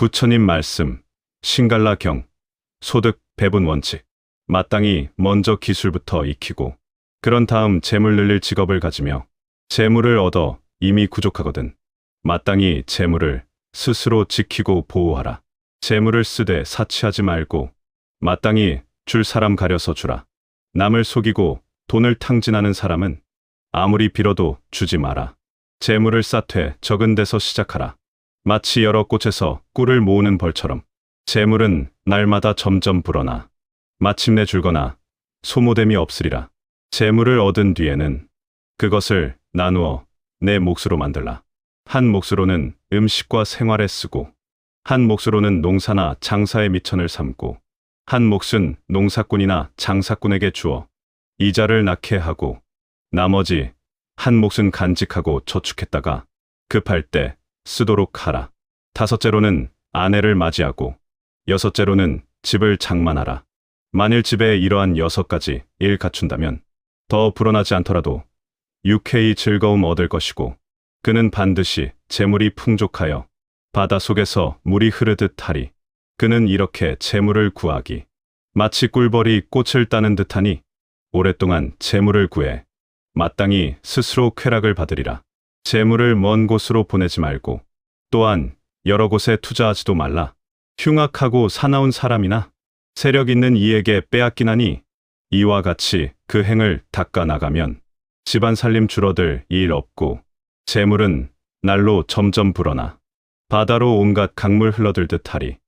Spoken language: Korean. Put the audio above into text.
부처님 말씀, 신갈라경, 소득, 배분 원칙. 마땅히 먼저 기술부터 익히고, 그런 다음 재물 늘릴 직업을 가지며, 재물을 얻어 이미 부족하거든. 마땅히 재물을 스스로 지키고 보호하라. 재물을 쓰되 사치하지 말고, 마땅히 줄 사람 가려서 주라. 남을 속이고 돈을 탕진하는 사람은 아무리 빌어도 주지 마라. 재물을 쌓되 적은 데서 시작하라. 마치 여러 꽃에서 꿀을 모으는 벌처럼 재물은 날마다 점점 불어나 마침내 줄거나 소모됨이 없으리라. 재물을 얻은 뒤에는 그것을 나누어 내 몫으로 만들라. 한 몫으로는 음식과 생활에 쓰고 한 몫으로는 농사나 장사의 미천을 삼고 한 몫은 농사꾼이나 장사꾼에게 주어 이자를 낳게 하고 나머지 한 몫은 간직하고 저축했다가 급할 때 쓰도록 하라. 다섯째로는 아내를 맞이하고 여섯째로는 집을 장만하라. 만일 집에 이러한 여섯 가지 일 갖춘다면 더 불어나지 않더라도 육회의 즐거움 얻을 것이고 그는 반드시 재물이 풍족하여 바다 속에서 물이 흐르듯 하리. 그는 이렇게 재물을 구하기 마치 꿀벌이 꽃을 따는 듯하니 오랫동안 재물을 구해 마땅히 스스로 쾌락을 받으리라. 재물을 먼 곳으로 보내지 말고 또한 여러 곳에 투자하지도 말라. 흉악하고 사나운 사람이나 세력 있는 이에게 빼앗기나니 이와 같이 그 행을 닦아 나가면 집안 살림 줄어들 일 없고 재물은 날로 점점 불어나 바다로 온갖 강물 흘러들듯 하리.